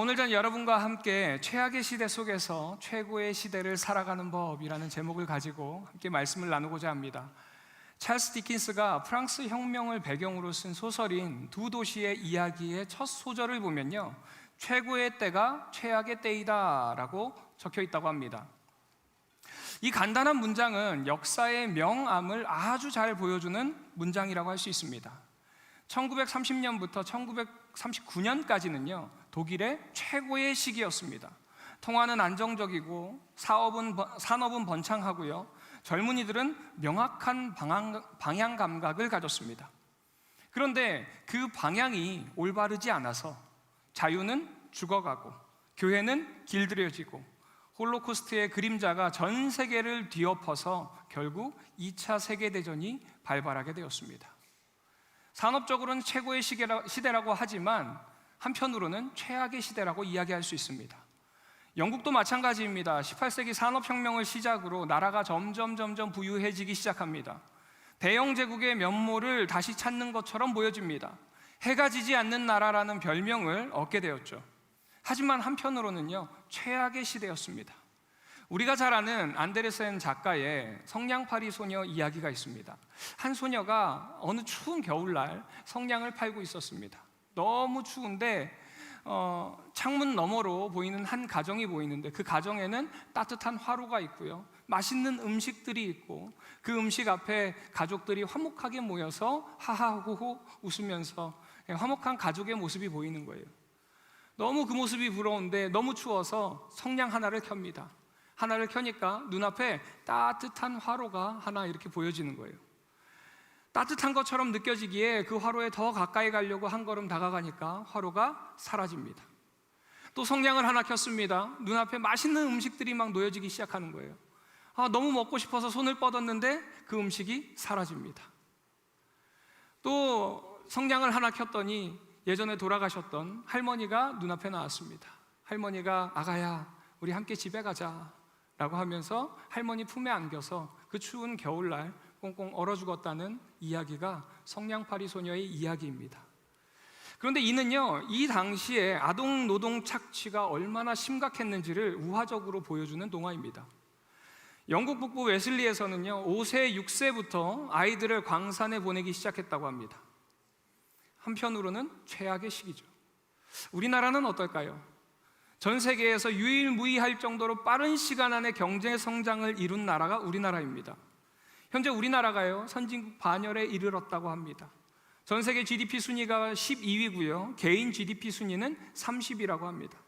오늘 전 여러분과 함께 최악의 시대 속에서 최고의 시대를 살아가는 법이라는 제목을 가지고 함께 말씀을 나누고자 합니다. 찰스 디킨스가 프랑스 혁명을 배경으로 쓴 소설인 두 도시의 이야기의 첫 소절을 보면요. 최고의 때가 최악의 때이다라고 적혀 있다고 합니다. 이 간단한 문장은 역사의 명암을 아주 잘 보여주는 문장이라고 할 수 있습니다. 1930년부터 1939년까지는요, 독일의 최고의 시기였습니다. 통화는 안정적이고 사업은, 번- 산업은 번창하고요, 젊은이들은 명확한 방향, 방향 감각을 가졌습니다. 그런데 그 방향이 올바르지 않아서 자유는 죽어가고 교회는 길들여지고 홀로코스트의 그림자가 전 세계를 뒤엎어서 결국 2차 세계대전이 발발하게 되었습니다. 산업적으로는 최고의 시대라고 하지만 한편으로는 최악의 시대라고 이야기할 수 있습니다. 영국도 마찬가지입니다. 18세기 산업혁명을 시작으로 나라가 점점 점점 부유해지기 시작합니다. 대영 제국의 면모를 다시 찾는 것처럼 보여집니다. 해가 지지 않는 나라라는 별명을 얻게 되었죠. 하지만 한편으로는요, 최악의 시대였습니다. 우리가 잘 아는 안데르센 작가의 성냥팔이 소녀 이야기가 있습니다. 한 소녀가 어느 추운 겨울날 성냥을 팔고 있었습니다. 너무 추운데 어, 창문 너머로 보이는 한 가정이 보이는데 그 가정에는 따뜻한 화로가 있고요. 맛있는 음식들이 있고 그 음식 앞에 가족들이 화목하게 모여서 하하호호 웃으면서 예, 화목한 가족의 모습이 보이는 거예요. 너무 그 모습이 부러운데 너무 추워서 성냥 하나를 켭니다. 하나를 켜니까 눈앞에 따뜻한 화로가 하나 이렇게 보여지는 거예요. 따뜻한 것처럼 느껴지기에 그 화로에 더 가까이 가려고 한 걸음 다가가니까 화로가 사라집니다. 또 성냥을 하나 켰습니다. 눈앞에 맛있는 음식들이 막 놓여지기 시작하는 거예요. 아, 너무 먹고 싶어서 손을 뻗었는데 그 음식이 사라집니다. 또 성냥을 하나 켰더니 예전에 돌아가셨던 할머니가 눈앞에 나왔습니다. 할머니가 아가야, 우리 함께 집에 가자. 라고 하면서 할머니 품에 안겨서 그 추운 겨울날 꽁꽁 얼어 죽었다는 이야기가 성냥팔이 소녀의 이야기입니다. 그런데 이는요, 이 당시에 아동 노동 착취가 얼마나 심각했는지를 우화적으로 보여주는 동화입니다. 영국 북부 웨슬리에서는요, 5세, 6세부터 아이들을 광산에 보내기 시작했다고 합니다. 한편으로는 최악의 시기죠. 우리나라는 어떨까요? 전 세계에서 유일무이할 정도로 빠른 시간 안에 경제 성장을 이룬 나라가 우리나라입니다. 현재 우리나라가요, 선진국 반열에 이르렀다고 합니다. 전 세계 GDP 순위가 12위고요. 개인 GDP 순위는 30위라고 합니다.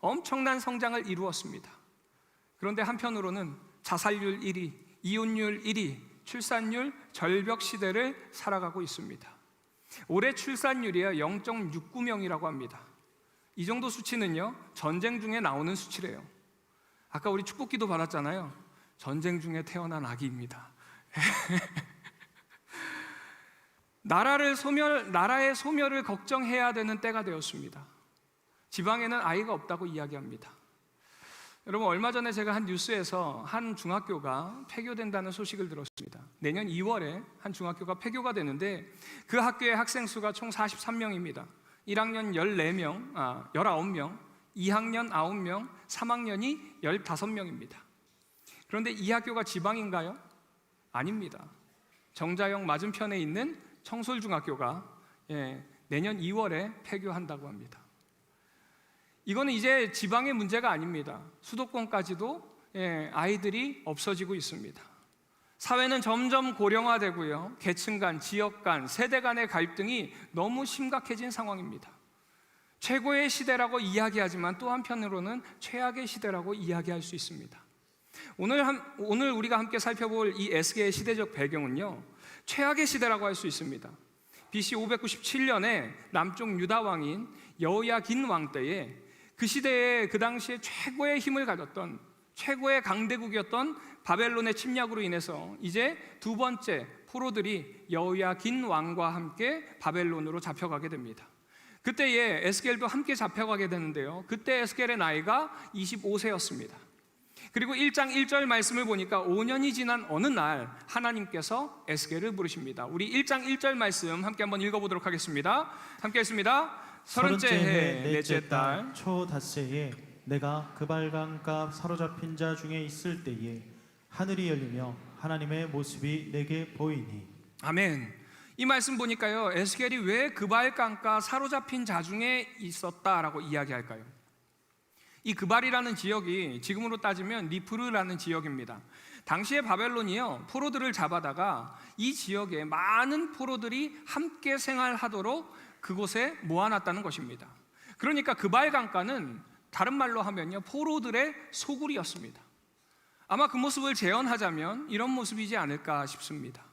엄청난 성장을 이루었습니다. 그런데 한편으로는 자살률 1위, 이혼율 1위, 출산율 절벽 시대를 살아가고 있습니다. 올해 출산율이요 0.69명이라고 합니다. 이 정도 수치는요 전쟁 중에 나오는 수치래요. 아까 우리 축복기도 받았잖아요. 전쟁 중에 태어난 아기입니다. 나라를 소멸 나라의 소멸을 걱정해야 되는 때가 되었습니다. 지방에는 아이가 없다고 이야기합니다. 여러분 얼마 전에 제가 한 뉴스에서 한 중학교가 폐교된다는 소식을 들었습니다. 내년 2월에 한 중학교가 폐교가 되는데 그 학교의 학생 수가 총 43명입니다. 1학년 14명, 아, 19명, 2학년 9명, 3학년이 15명입니다. 그런데 이 학교가 지방인가요? 아닙니다. 정자역 맞은편에 있는 청솔중학교가 예, 내년 2월에 폐교한다고 합니다. 이거는 이제 지방의 문제가 아닙니다. 수도권까지도 예, 아이들이 없어지고 있습니다. 사회는 점점 고령화되고요. 계층 간, 지역 간, 세대 간의 갈등이 너무 심각해진 상황입니다. 최고의 시대라고 이야기하지만 또 한편으로는 최악의 시대라고 이야기할 수 있습니다. 오늘, 한, 오늘 우리가 함께 살펴볼 이 에스겔의 시대적 배경은요, 최악의 시대라고 할 수 있습니다. BC 597년에 남쪽 유다 왕인 여호야긴 왕 때에 그 시대에 그 당시에 최고의 힘을 가졌던 최고의 강대국이었던 바벨론의 침략으로 인해서 이제 두 번째 포로들이 여호야긴 왕과 함께 바벨론으로 잡혀가게 됩니다. 그때에 에스겔도 함께 잡혀가게 되는데요. 그때 에스겔의 나이가 25세였습니다. 그리고 1장 1절 말씀을 보니까 5년이 지난 어느 날 하나님께서 에스겔을 부르십니다. 우리 1장 1절 말씀 함께 한번 읽어보도록 하겠습니다. 함께 했습니다. 서른째 해 넷째 달 초 닷새에 내가 그 발강가 사로잡힌 자 중에 있을 때에 하늘이 열리며 하나님의 모습이 내게 보이니 아멘. 이 말씀 보니까요. 에스겔이 왜 그발 강가 사로잡힌 자 중에 있었다라고 이야기할까요? 이 그발이라는 지역이 지금으로 따지면 리프르라는 지역입니다. 당시에 바벨론이요 포로들을 잡아다가 이 지역에 많은 포로들이 함께 생활하도록 그곳에 모아놨다는 것입니다. 그러니까 그발 강가는 다른 말로 하면요 포로들의 소굴이었습니다. 아마 그 모습을 재현하자면 이런 모습이지 않을까 싶습니다.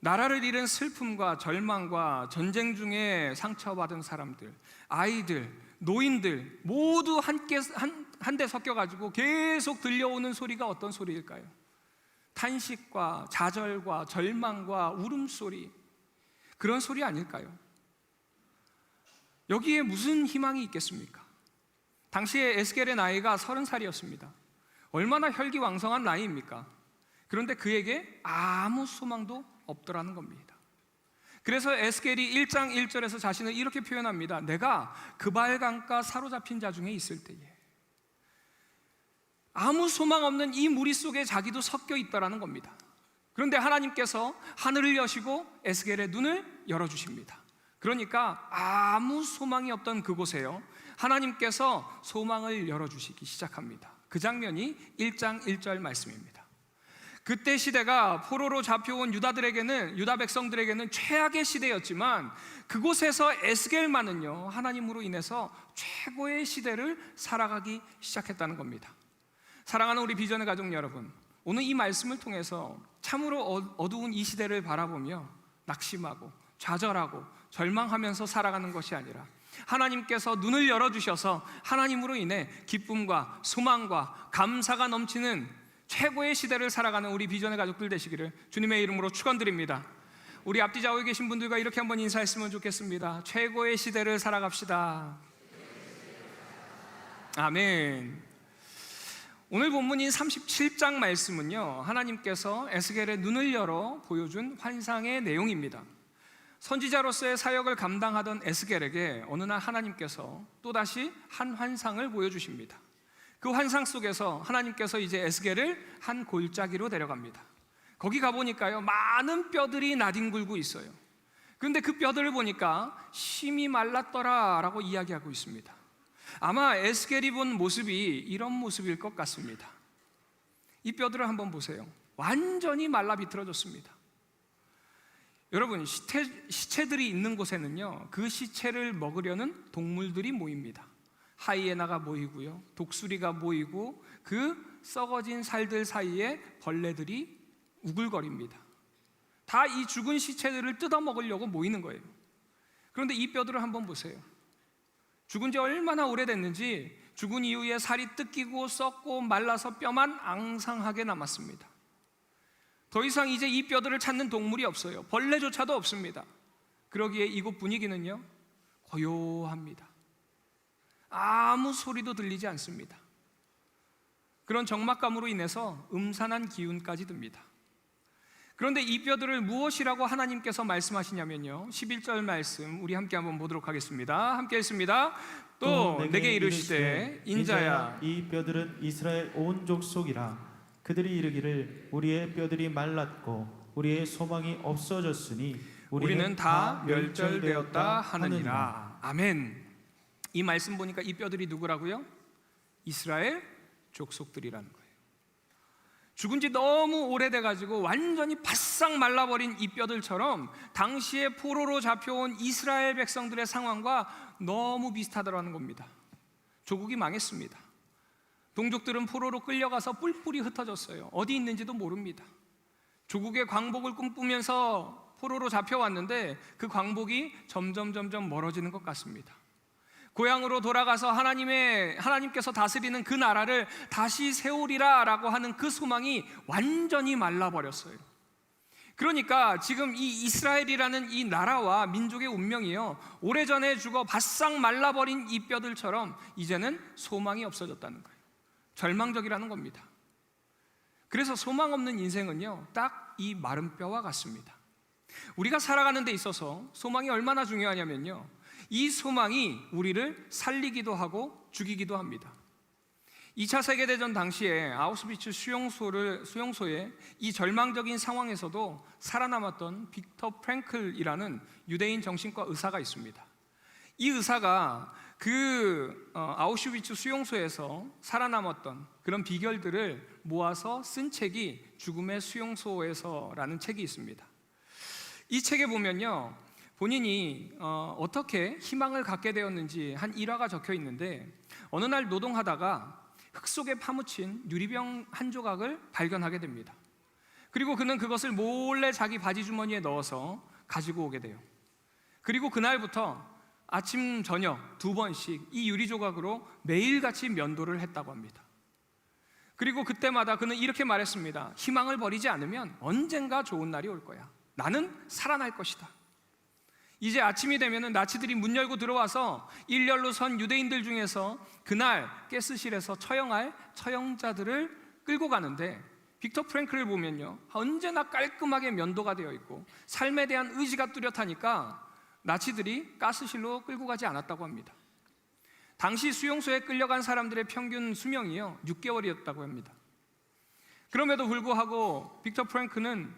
나라를 잃은 슬픔과 절망과 전쟁 중에 상처받은 사람들, 아이들, 노인들 모두 함께 한, 한데 섞여 가지고 계속 들려오는 소리가 어떤 소리일까요? 탄식과 좌절과 절망과 울음소리 그런 소리 아닐까요? 여기에 무슨 희망이 있겠습니까? 당시에 에스겔의 나이가 서른 살이었습니다. 얼마나 혈기왕성한 나이입니까? 그런데 그에게 아무 소망도 없더라는 겁니다. 그래서 에스겔이 1장 1절에서 자신을 이렇게 표현합니다. 내가 그발강가 사로잡힌 자 중에 있을 때에 아무 소망 없는 이 무리 속에 자기도 섞여 있다라는 겁니다. 그런데 하나님께서 하늘을 여시고 에스겔의 눈을 열어 주십니다. 그러니까 아무 소망이 없던 그곳에요. 하나님께서 소망을 열어 주시기 시작합니다. 그 장면이 1장 1절 말씀입니다. 그때 시대가 포로로 잡혀온 유다들에게는 유다 백성들에게는 최악의 시대였지만 그곳에서 에스겔만은요 하나님으로 인해서 최고의 시대를 살아가기 시작했다는 겁니다. 사랑하는 우리 비전의 가족 여러분, 오늘 이 말씀을 통해서 참으로 어- 어두운 이 시대를 바라보며 낙심하고 좌절하고 절망하면서 살아가는 것이 아니라 하나님께서 눈을 열어주셔서 하나님으로 인해 기쁨과 소망과 감사가 넘치는 최고의 시대를 살아가는 우리 비전의 가족들 되시기를 주님의 이름으로 축원드립니다. 우리 앞뒤 좌우에 계신 분들과 이렇게 한번 인사했으면 좋겠습니다. 최고의 시대를 살아갑시다. 아멘. 오늘 본문인 37장 말씀은요. 하나님께서 에스겔의 눈을 열어 보여준 환상의 내용입니다. 선지자로서의 사역을 감당하던 에스겔에게 어느 날 하나님께서 또다시 한 환상을 보여주십니다. 그 환상 속에서 하나님께서 이제 에스겔을 한 골짜기로 데려갑니다. 거기 가보니까요, 많은 뼈들이 나뒹굴고 있어요. 그런데 그 뼈들을 보니까 심이 말랐더라 라고 이야기하고 있습니다. 아마 에스겔이 본 모습이 이런 모습일 것 같습니다. 이 뼈들을 한번 보세요. 완전히 말라 비틀어졌습니다. 여러분 시체, 시체들이 있는 곳에는요 그 시체를 먹으려는 동물들이 모입니다. 하이에나가 모이고요, 독수리가 모이고 그 썩어진 살들 사이에 벌레들이 우글거립니다. 다 이 죽은 시체들을 뜯어 먹으려고 모이는 거예요. 그런데 이 뼈들을 한번 보세요. 죽은 지 얼마나 오래됐는지 죽은 이후에 살이 뜯기고 썩고 말라서 뼈만 앙상하게 남았습니다. 더 이상 이제 이 뼈들을 찾는 동물이 없어요. 벌레조차도 없습니다. 그러기에 이곳 분위기는요, 고요합니다. 아무 소리도 들리지 않습니다. 그런 적막감으로 인해서 음산한 기운까지 듭니다. 그런데 이 뼈들을 무엇이라고 하나님께서 말씀하시냐면요. 11절 말씀 우리 함께 한번 보도록 하겠습니다. 함께 했습니다. 또 내게 이르시되 인자야 이 뼈들은 이스라엘 온 족속이라 그들이 이르기를 우리의 뼈들이 말랐고 우리의 소망이 없어졌으니 우리는 다 멸절되었다 하느니라. 아멘. 이 말씀 보니까 이 뼈들이 누구라고요? 이스라엘 족속들이라는 거예요. 죽은 지 너무 오래돼 가지고 완전히 바싹 말라버린 이 뼈들처럼 당시에 포로로 잡혀온 이스라엘 백성들의 상황과 너무 비슷하더라는 겁니다. 조국이 망했습니다. 동족들은 포로로 끌려가서 뿔뿔이 흩어졌어요. 어디 있는지도 모릅니다. 조국의 광복을 꿈꾸면서 포로로 잡혀왔는데 그 광복이 점점 점점 멀어지는 것 같습니다. 고향으로 돌아가서 하나님의 하나님께서 다스리는 그 나라를 다시 세우리라라고 하는 그 소망이 완전히 말라버렸어요. 그러니까 지금 이 이스라엘이라는 이 나라와 민족의 운명이요 오래전에 죽어 바싹 말라버린 이 뼈들처럼 이제는 소망이 없어졌다는 거예요. 절망적이라는 겁니다. 그래서 소망 없는 인생은요 딱 이 마른 뼈와 같습니다. 우리가 살아가는 데 있어서 소망이 얼마나 중요하냐면요. 이 소망이 우리를 살리기도 하고 죽이기도 합니다. 2차 세계대전 당시에 아우슈비츠 수용소를 수용소에 이 절망적인 상황에서도 살아남았던 빅터 프랭클이라는 유대인 정신과 의사가 있습니다. 이 의사가 그 어, 아우슈비츠 수용소에서 살아남았던 그런 비결들을 모아서 쓴 책이 죽음의 수용소에서라는 책이 있습니다. 이 책에 보면요. 본인이 어, 어떻게 희망을 갖게 되었는지 한 일화가 적혀 있는데 어느 날 노동하다가 흙 속에 파묻힌 유리병 한 조각을 발견하게 됩니다. 그리고 그는 그것을 몰래 자기 바지 주머니에 넣어서 가지고 오게 돼요. 그리고 그날부터 아침 저녁 두 번씩 이 유리 조각으로 매일같이 면도를 했다고 합니다. 그리고 그때마다 그는 이렇게 말했습니다. 희망을 버리지 않으면 언젠가 좋은 날이 올 거야. 나는 살아날 것이다. 이제 아침이 되면은 나치들이 문 열고 들어와서 일렬로 선 유대인들 중에서 그날 가스실에서 처형할 처형자들을 끌고 가는데 빅터 프랭클을 보면요 언제나 깔끔하게 면도가 되어 있고 삶에 대한 의지가 뚜렷하니까 나치들이 가스실로 끌고 가지 않았다고 합니다. 당시 수용소에 끌려간 사람들의 평균 수명이요 6개월이었다고 합니다. 그럼에도 불구하고 빅터 프랭크는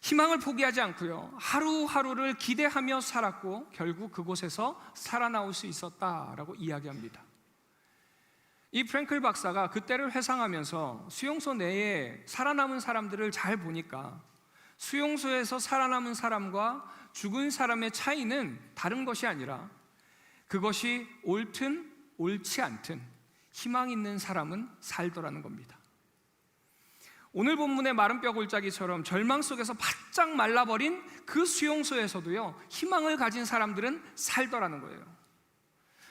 희망을 포기하지 않고요. 하루하루를 기대하며 살았고 결국 그곳에서 살아나올 수 있었다라고 이야기합니다. 이 프랭클 박사가 그때를 회상하면서 수용소 내에 살아남은 사람들을 잘 보니까 수용소에서 살아남은 사람과 죽은 사람의 차이는 다른 것이 아니라 그것이 옳든 옳지 않든 희망 있는 사람은 살더라는 겁니다. 오늘 본문의 마른 뼈 골짜기처럼 절망 속에서 바짝 말라버린 그 수용소에서도요 희망을 가진 사람들은 살더라는 거예요.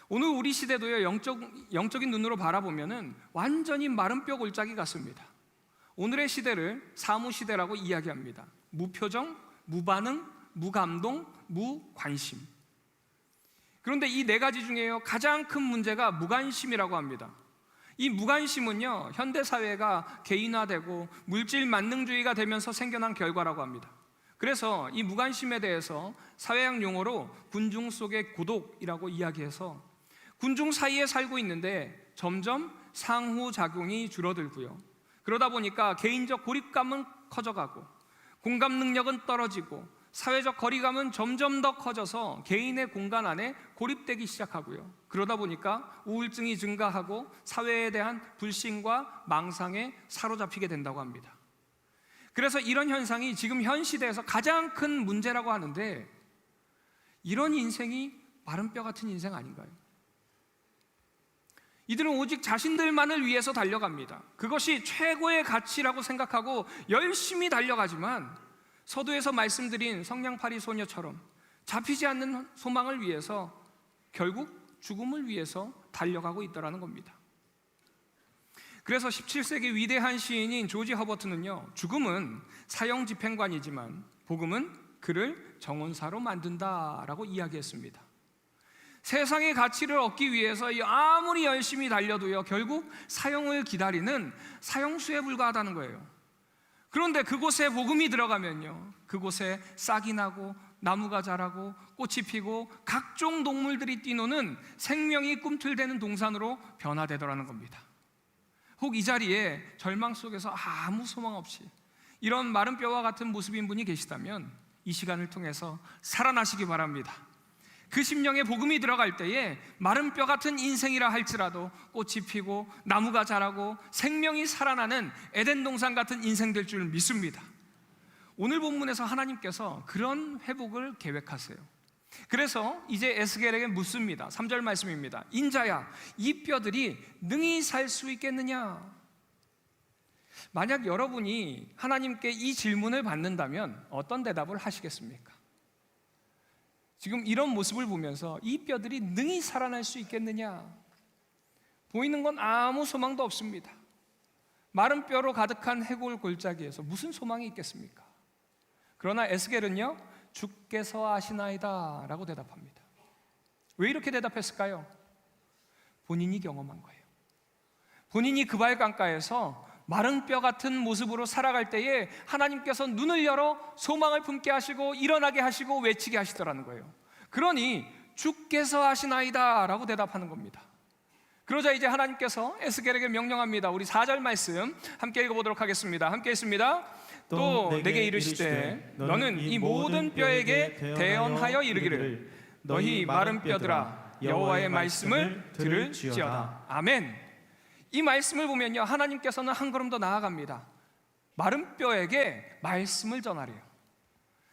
오늘 우리 시대도요 영적 영적인 눈으로 바라보면은 완전히 마른 뼈 골짜기 같습니다. 오늘의 시대를 사무 시대라고 이야기합니다. 무표정, 무반응, 무감동, 무관심. 그런데 이 네 가지 중에요 가장 큰 문제가 무관심이라고 합니다. 이 무관심은요 현대 사회가 개인화되고 물질 만능주의가 되면서 생겨난 결과라고 합니다. 그래서 이 무관심에 대해서 사회학 용어로 군중 속의 고독이라고 이야기해서 군중 사이에 살고 있는데 점점 상호작용이 줄어들고요. 그러다 보니까 개인적 고립감은 커져가고 공감 능력은 떨어지고 사회적 거리감은 점점 더 커져서 개인의 공간 안에 고립되기 시작하고요. 그러다 보니까 우울증이 증가하고 사회에 대한 불신과 망상에 사로잡히게 된다고 합니다. 그래서 이런 현상이 지금 현 시대에서 가장 큰 문제라고 하는데 이런 인생이 마른 뼈 같은 인생 아닌가요? 이들은 오직 자신들만을 위해서 달려갑니다. 그것이 최고의 가치라고 생각하고 열심히 달려가지만 서두에서 말씀드린 성냥팔이 소녀처럼 잡히지 않는 소망을 위해서 결국 죽음을 위해서 달려가고 있더라는 겁니다. 그래서 17세기 위대한 시인인 조지 허버트는요, 죽음은 사형 집행관이지만 복음은 그를 정원사로 만든다라고 이야기했습니다. 세상의 가치를 얻기 위해서 아무리 열심히 달려도요, 결국 사형을 기다리는 사형수에 불과하다는 거예요. 그런데 그곳에 복음이 들어가면요, 그곳에 싹이 나고 나무가 자라고 꽃이 피고 각종 동물들이 뛰노는 생명이 꿈틀대는 동산으로 변화되더라는 겁니다. 혹 이 자리에 절망 속에서 아무 소망 없이 이런 마른 뼈와 같은 모습인 분이 계시다면 이 시간을 통해서 살아나시기 바랍니다. 그 심령에 복음이 들어갈 때에 마른 뼈 같은 인생이라 할지라도 꽃이 피고 나무가 자라고 생명이 살아나는 에덴 동산 같은 인생 될 줄 믿습니다. 오늘 본문에서 하나님께서 그런 회복을 계획하세요. 그래서 이제 에스겔에게 묻습니다. 3절 말씀입니다. 인자야, 이 뼈들이 능히 살 수 있겠느냐? 만약 여러분이 하나님께 이 질문을 받는다면 어떤 대답을 하시겠습니까? 지금 이런 모습을 보면서 이 뼈들이 능히 살아날 수 있겠느냐? 보이는 건 아무 소망도 없습니다. 마른 뼈로 가득한 해골 골짜기에서 무슨 소망이 있겠습니까? 그러나 에스겔은요, 주께서 아시나이다 라고 대답합니다. 왜 이렇게 대답했을까요? 본인이 경험한 거예요. 본인이 그발 강가에서 마른 뼈 같은 모습으로 살아갈 때에 하나님께서 눈을 열어 소망을 품게 하시고 일어나게 하시고 외치게 하시더라는 거예요. 그러니 주께서 하시나이다라고 대답하는 겁니다. 그러자 이제 하나님께서 에스겔에게 명령합니다. 우리 4절 말씀 함께 읽어보도록 하겠습니다. 함께 있습니다. 또 내게 이르시되 너는 이 모든 뼈에게 대언하여 이르기를 너희 마른 뼈들아 여호와의 말씀을 들을지어다. 아멘. 이 말씀을 보면요 하나님께서는 한 걸음 더 나아갑니다. 마른 뼈에게 말씀을 전하래요.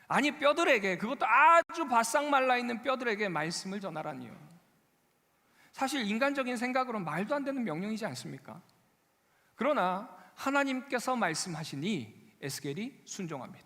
아니 뼈들에게 그것도 아주 바싹 말라 있는 뼈들에게 말씀을 전하라니요. 사실 인간적인 생각으로는 말도 안 되는 명령이지 않습니까? 그러나 하나님께서 말씀하시니 에스겔이 순종합니다.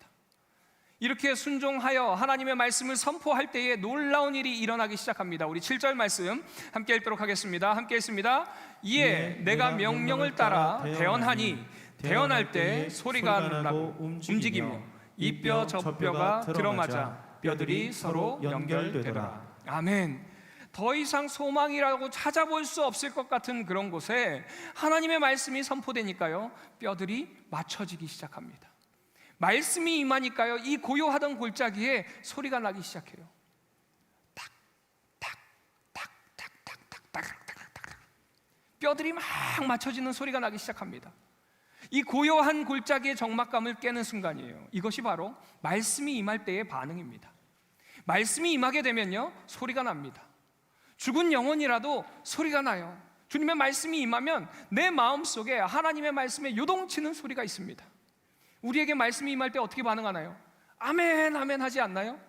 이렇게 순종하여 하나님의 말씀을 선포할 때에 놀라운 일이 일어나기 시작합니다. 우리 7절 말씀 함께 읽도록 하겠습니다. 함께 읽습니다. 이에 내가 명령을 따라 대언하니 대언할 때 소리가 나고 움직이며 이 뼈 저 뼈가 들어맞아 뼈들이 서로 연결되더라. 아멘. 더 이상 소망이라고 찾아볼 수 없을 것 같은 그런 곳에 하나님의 말씀이 선포되니까요. 뼈들이 맞춰지기 시작합니다. 말씀이 임하니까요. 이 고요하던 골짜기에 소리가 나기 시작해요. 탁 탁 탁 탁 탁 탁 탁 탁탁탁 뼈들이 막 맞춰지는 소리가 나기 시작합니다. 이 고요한 골짜기의 적막감을 깨는 순간이에요. 이것이 바로 말씀이 임할 때의 반응입니다. 말씀이 임하게 되면요. 소리가 납니다. 죽은 영혼이라도 소리가 나요. 주님의 말씀이 임하면 내 마음 속에 하나님의 말씀에 요동치는 소리가 있습니다. 우리에게 말씀이 임할 때 어떻게 반응하나요? 아멘, 아멘 하지 않나요?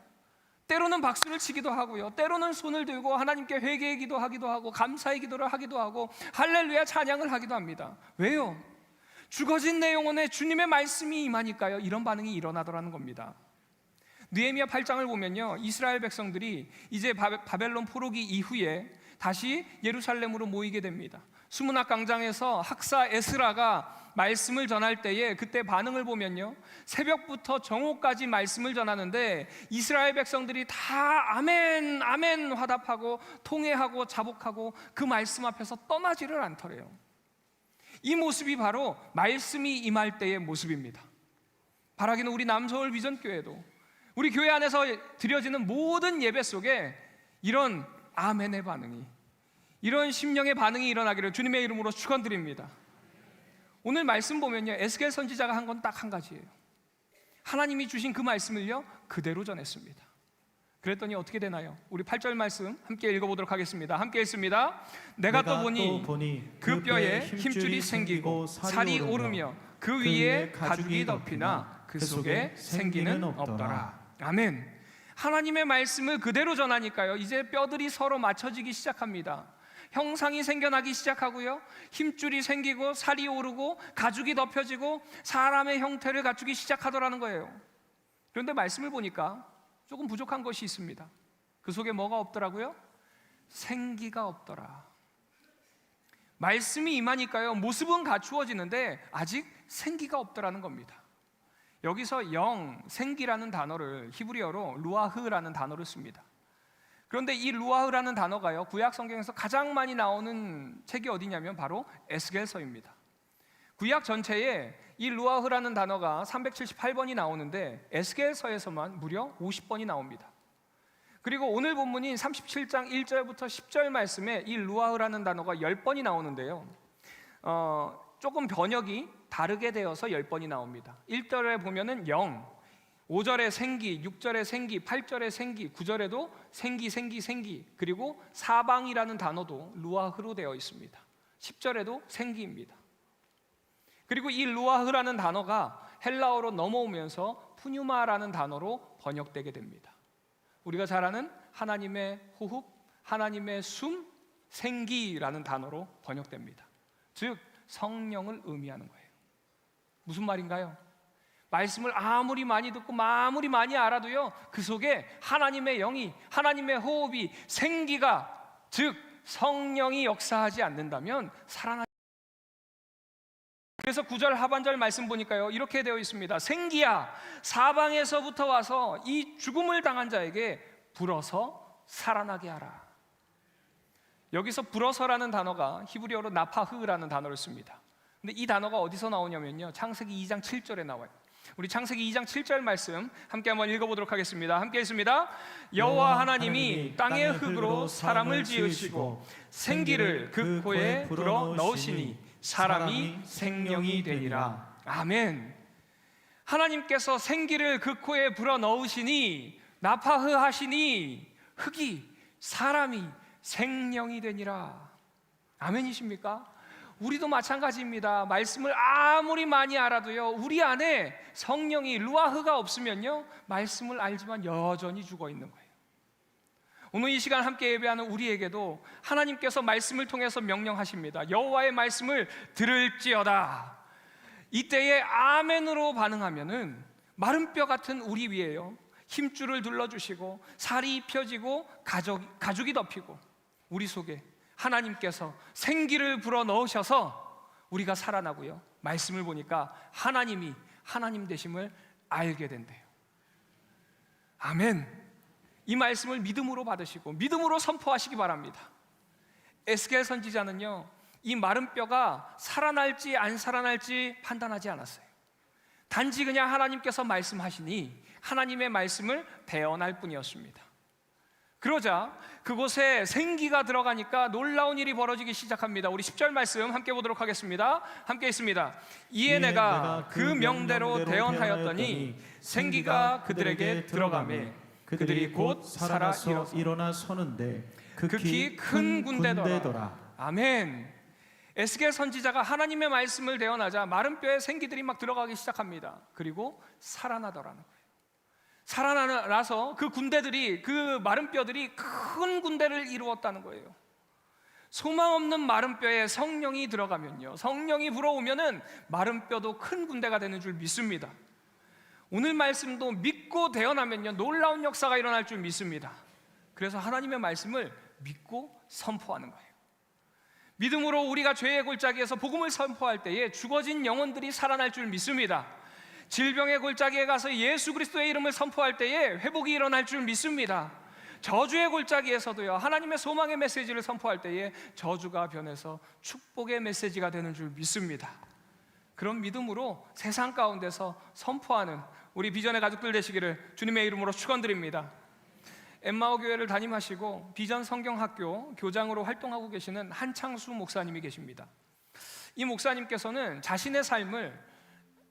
때로는 박수를 치기도 하고요. 때로는 손을 들고 하나님께 회개의 기도 하기도 하고 감사의 기도를 하기도 하고 할렐루야 찬양을 하기도 합니다. 왜요? 죽어진 내 영혼에 주님의 말씀이 임하니까요. 이런 반응이 일어나더라는 겁니다. 느헤미야 8장을 보면요. 이스라엘 백성들이 이제 바- 바벨론 포로기 이후에 다시 예루살렘으로 모이게 됩니다. 수문학 강장에서 학사 에스라가 말씀을 전할 때에 그때 반응을 보면요. 새벽부터 정오까지 말씀을 전하는데 이스라엘 백성들이 다 아멘 아멘 화답하고 통회하고 자복하고 그 말씀 앞에서 떠나지를 않더래요. 이 모습이 바로 말씀이 임할 때의 모습입니다. 바라기는 우리 남서울 비전교회도 우리 교회 안에서 드려지는 모든 예배 속에 이런 아멘의 반응이 이런 심령의 반응이 일어나기를 주님의 이름으로 축원드립니다. 오늘 말씀 보면요. 에스겔 선지자가 한 건 딱 한 가지예요. 하나님이 주신 그 말씀을요. 그대로 전했습니다. 그랬더니 어떻게 되나요? 우리 8절 말씀 함께 읽어보도록 하겠습니다. 함께 읽습니다. 내가, 또 보니 그 뼈에 힘줄이 생기고 살이 오르며 그 위에 가죽이 덮이나 그 속에 생기는 없더라. 아멘. 하나님의 말씀을 그대로 전하니까요. 이제 뼈들이 서로 맞춰지기 시작합니다. 형상이 생겨나기 시작하고요. 힘줄이 생기고 살이 오르고 가죽이 덮여지고 사람의 형태를 갖추기 시작하더라는 거예요. 그런데 말씀을 보니까 조금 부족한 것이 있습니다. 그 속에 뭐가 없더라고요? 생기가 없더라. 말씀이 임하니까요. 모습은 갖추어지는데 아직 생기가 없더라는 겁니다. 여기서 영, 생기라는 단어를 히브리어로 루아흐라는 단어를 씁니다. 그런데 이 루아흐라는 단어가요. 구약 성경에서 가장 많이 나오는 책이 어디냐면 바로 에스겔서입니다. 구약 전체에 이 루아흐라는 단어가 378번이 나오는데 에스겔서에서만 무려 50번이 나옵니다. 그리고 오늘 본문인 37장 1절부터 10절 말씀에 이 루아흐라는 단어가 10번이 나오는데요. 어, 조금 번역이 다르게 되어서 10번이 나옵니다. 1절에 보면은 영, 5절에 생기, 6절에 생기, 8절에 생기, 9절에도 생기, 생기, 생기, 그리고 사방이라는 단어도 루아흐로 되어 있습니다. 10절에도 생기입니다. 그리고 이 루아흐라는 단어가 헬라어로 넘어오면서 푸뉴마라는 단어로 번역되게 됩니다. 우리가 잘 아는 하나님의 호흡, 하나님의 숨, 생기라는 단어로 번역됩니다. 즉 성령을 의미하는 거예요. 무슨 말인가요? 말씀을 아무리 많이 듣고 아무리 많이 알아도요 그 속에 하나님의 영이 하나님의 호흡이 생기가 즉 성령이 역사하지 않는다면 살아나 그래서 구절 하반절 말씀 보니까요 이렇게 되어 있습니다. 생기야 사방에서부터 와서 이 죽음을 당한 자에게 불어서 살아나게 하라. 여기서 불어서라는 단어가 히브리어로 나파흐라는 단어를 씁니다. 근데 이 단어가 어디서 나오냐면요 창세기 2장 7절에 나와요 우리 창세기 2장 7절 말씀 함께 한번 읽어보도록 하겠습니다. 함께 있습니다. 여호와 하나님이 땅의 흙으로 사람을 지으시고 생기를 그 코에 불어 넣으시니 사람이 생명이 되니라. 아멘. 하나님께서 생기를 그 코에 불어 넣으시니 나파흐 하시니 흙이 사람이 생명이 되니라. 아멘이십니까? 우리도 마찬가지입니다. 말씀을 아무리 많이 알아도요, 우리 안에 성령이 루아흐가 없으면요, 말씀을 알지만 여전히 죽어 있는 거예요. 오늘 이 시간 함께 예배하는 우리에게도 하나님께서 말씀을 통해서 명령하십니다. 여호와의 말씀을 들을지어다. 이때에 아멘으로 반응하면은 마른 뼈 같은 우리 위에요. 힘줄을 둘러주시고 살이 입혀지고 가죽, 가죽이 덮이고 우리 속에 하나님께서 생기를 불어 넣으셔서 우리가 살아나고요. 말씀을 보니까 하나님이 하나님 되심을 알게 된대요. 아멘. 이 말씀을 믿음으로 받으시고 믿음으로 선포하시기 바랍니다. 에스겔 선지자는요. 이 마른 뼈가 살아날지 안 살아날지 판단하지 않았어요. 단지 그냥 하나님께서 말씀하시니 하나님의 말씀을 대언할 뿐이었습니다. 그러자 그곳에 생기가 들어가니까 놀라운 일이 벌어지기 시작합니다. 우리 10절 말씀 함께 보도록 하겠습니다. 함께 있습니다. 이에 내가 그 명대로 대언하였더니 생기가 그들에게 들어가매 그들이 곧 살아 일어나 서는데 극히 큰 군대더라. 아멘. 에스겔 선지자가 하나님의 말씀을 대언하자 마른 뼈에 생기들이 막 들어가기 시작합니다. 그리고 살아나더라는 거예요. 살아나서 그 군대들이 그 마른 뼈들이 큰 군대를 이루었다는 거예요. 소망 없는 마른 뼈에 성령이 들어가면요. 성령이 불어오면은 마른 뼈도 큰 군대가 되는 줄 믿습니다. 오늘 말씀도 믿고 대언하면요. 놀라운 역사가 일어날 줄 믿습니다. 그래서 하나님의 말씀을 믿고 선포하는 거예요. 믿음으로 우리가 죄의 골짜기에서 복음을 선포할 때에 죽어진 영혼들이 살아날 줄 믿습니다. 질병의 골짜기에 가서 예수 그리스도의 이름을 선포할 때에 회복이 일어날 줄 믿습니다. 저주의 골짜기에서도요 하나님의 소망의 메시지를 선포할 때에 저주가 변해서 축복의 메시지가 되는 줄 믿습니다. 그런 믿음으로 세상 가운데서 선포하는 우리 비전의 가족들 되시기를 주님의 이름으로 축원드립니다. 엠마오 교회를 담임하시고 비전 성경학교 교장으로 활동하고 계시는 한창수 목사님이 계십니다. 이 목사님께서는 자신의 삶을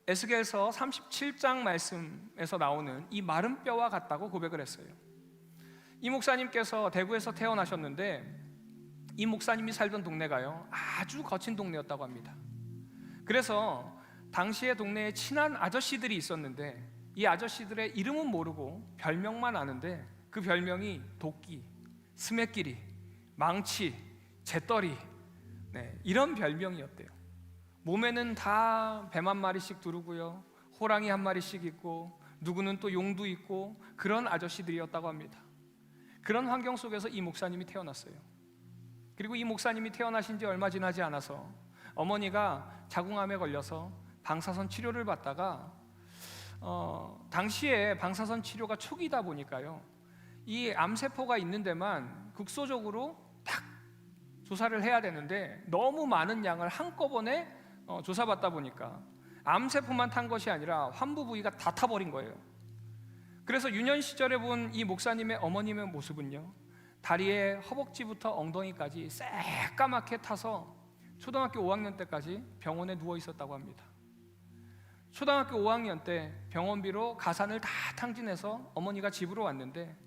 에스겔서 37장 말씀에서 나오는 이 마른 뼈와 같다고 고백을 했어요. 이 목사님께서 대구에서 태어나셨는데 이 목사님이 살던 동네가요 아주 거친 동네였다고 합니다. 그래서 당시에 동네에 친한 아저씨들이 있었는데 이 아저씨들의 이름은 모르고 별명만 아는데 그 별명이 도끼, 스매끼리, 망치, 재떨이 네, 이런 별명이었대요. 몸에는 다 뱀 한 마리씩 두르고요. 호랑이 한 마리씩 있고 누구는 또 용도 있고 그런 아저씨들이었다고 합니다. 그런 환경 속에서 이 목사님이 태어났어요. 그리고 이 목사님이 태어나신 지 얼마 지나지 않아서 어머니가 자궁암에 걸려서 방사선 치료를 받다가 어, 당시에 방사선 치료가 초기다 보니까요. 이 암세포가 있는 데만 국소적으로 딱 조사를 해야 되는데 너무 많은 양을 한꺼번에 어, 조사받다 보니까 암세포만 탄 것이 아니라 환부 부위가 다 타버린 거예요. 그래서 유년 시절에 본 이 목사님의 어머님의 모습은요, 다리에 허벅지부터 엉덩이까지 새까맣게 타서 초등학교 5학년 때까지 병원에 누워 있었다고 합니다. 초등학교 5학년 때 병원비로 가산을 다 탕진해서 어머니가 집으로 왔는데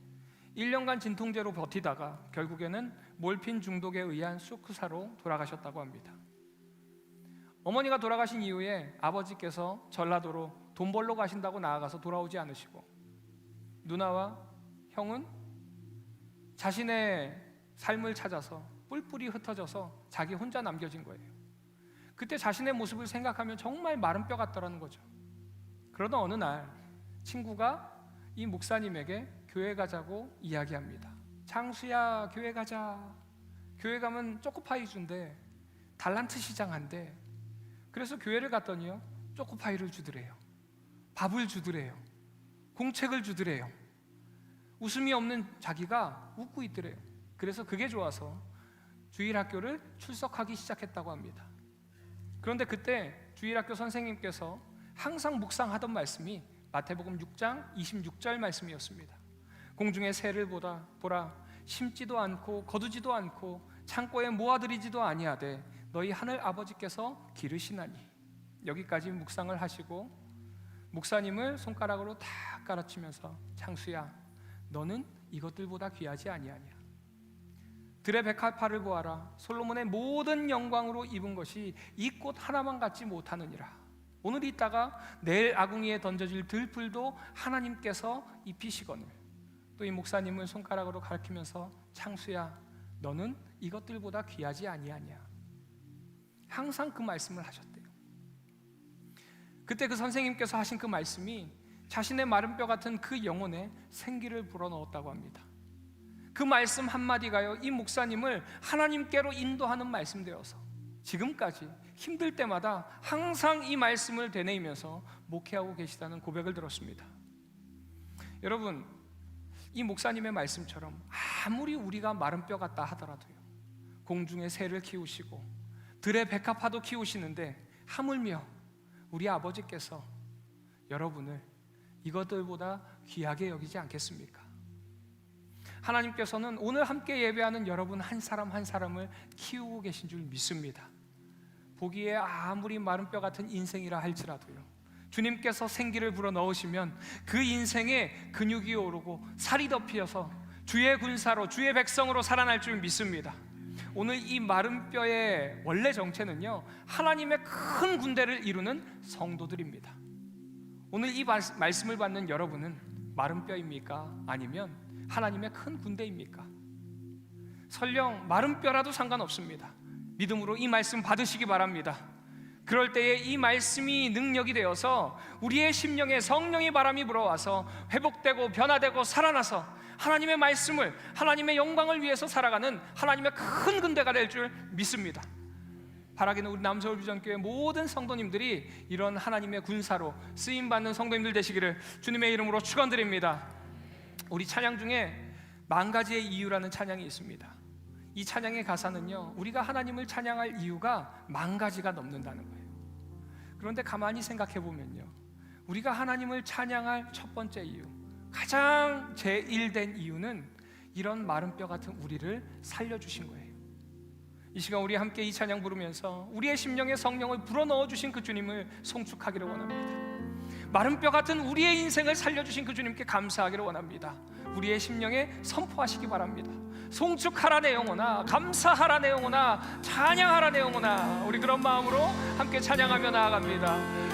1년간 진통제로 버티다가 결국에는 몰핀 중독에 의한 수크사로 돌아가셨다고 합니다. 어머니가 돌아가신 이후에 아버지께서 전라도로 돈 벌러 가신다고 나아가서 돌아오지 않으시고 누나와 형은 자신의 삶을 찾아서 뿔뿔이 흩어져서 자기 혼자 남겨진 거예요. 그때 자신의 모습을 생각하면 정말 마른 뼈 같더라는 거죠. 그러던 어느 날 친구가 이 목사님에게 교회 가자고 이야기합니다. 장수야 교회 가자. 교회 가면 초코파이 준대. 달란트 시장 한대. 그래서 교회를 갔더니요 초코파이를 주더래요. 밥을 주더래요. 공책을 주더래요. 웃음이 없는 자기가 웃고 있더래요. 그래서 그게 좋아서 주일 학교를 출석하기 시작했다고 합니다. 그런데 그때 주일 학교 선생님께서 항상 묵상하던 말씀이 마태복음 6장 26절 말씀이었습니다. 공중의 새를 보다 보라 심지도 않고 거두지도 않고 창고에 모아들이지도 아니하되 너희 하늘 아버지께서 기르시나니. 여기까지 묵상을 하시고 목사님을 손가락으로 탁 깔아치면서 창수야 너는 이것들보다 귀하지 아니하냐? 들의 백합화를 보아라. 솔로몬의 모든 영광으로 입은 것이 이 꽃 하나만 갖지 못하느니라. 오늘 있다가 내일 아궁이에 던져질 들풀도 하나님께서 입히시거늘. 또 이 목사님을 손가락으로 가리키면서 창수야 너는 이것들보다 귀하지 아니하냐 항상 그 말씀을 하셨대요. 그때 그 선생님께서 하신 그 말씀이 자신의 마른 뼈 같은 그 영혼에 생기를 불어넣었다고 합니다. 그 말씀 한마디가요 이 목사님을 하나님께로 인도하는 말씀 되어서 지금까지 힘들 때마다 항상 이 말씀을 되뇌이면서 목회하고 계시다는 고백을 들었습니다. 여러분 이 목사님의 말씀처럼 아무리 우리가 마른 뼈 같다 하더라도요 공중의 새를 키우시고 들의 백합화도 키우시는데 하물며 우리 아버지께서 여러분을 이것들보다 귀하게 여기지 않겠습니까? 하나님께서는 오늘 함께 예배하는 여러분 한 사람 한 사람을 키우고 계신 줄 믿습니다. 보기에 아무리 마른 뼈 같은 인생이라 할지라도요. 주님께서 생기를 불어 넣으시면 그 인생에 근육이 오르고 살이 덮여서 주의 군사로 주의 백성으로 살아날 줄 믿습니다. 오늘 이 마른 뼈의 원래 정체는요 하나님의 큰 군대를 이루는 성도들입니다. 오늘 이 말- 말씀을 받는 여러분은 마른 뼈입니까? 아니면 하나님의 큰 군대입니까? 설령 마른 뼈라도 상관없습니다. 믿음으로 이 말씀 받으시기 바랍니다. 그럴 때에 이 말씀이 능력이 되어서 우리의 심령에 성령의 바람이 불어와서 회복되고 변화되고 살아나서 하나님의 말씀을 하나님의 영광을 위해서 살아가는 하나님의 큰 군대가 될 줄 믿습니다. 바라기는 우리 남서울 비전교회 모든 성도님들이 이런 하나님의 군사로 쓰임 받는 성도님들 되시기를 주님의 이름으로 축원드립니다. 우리 찬양 중에 만 가지의 이유라는 찬양이 있습니다. 이 찬양의 가사는요, 우리가 하나님을 찬양할 이유가 만 가지가 넘는다는 거예요. 그런데 가만히 생각해 보면요, 우리가 하나님을 찬양할 첫 번째 이유, 가장 제일된 이유는 이런 마른 뼈 같은 우리를 살려주신 거예요. 이 시간 우리 함께 이 찬양 부르면서 우리의 심령에 성령을 불어넣어 주신 그 주님을 송축하기를 원합니다. 마른 뼈 같은 우리의 인생을 살려주신 그 주님께 감사하기를 원합니다. 우리의 심령에 선포하시기 바랍니다. 송축하라 내 영혼아, 감사하라 내 영혼아, 찬양하라 내 영혼아. 우리 그런 마음으로 함께 찬양하며 나아갑니다.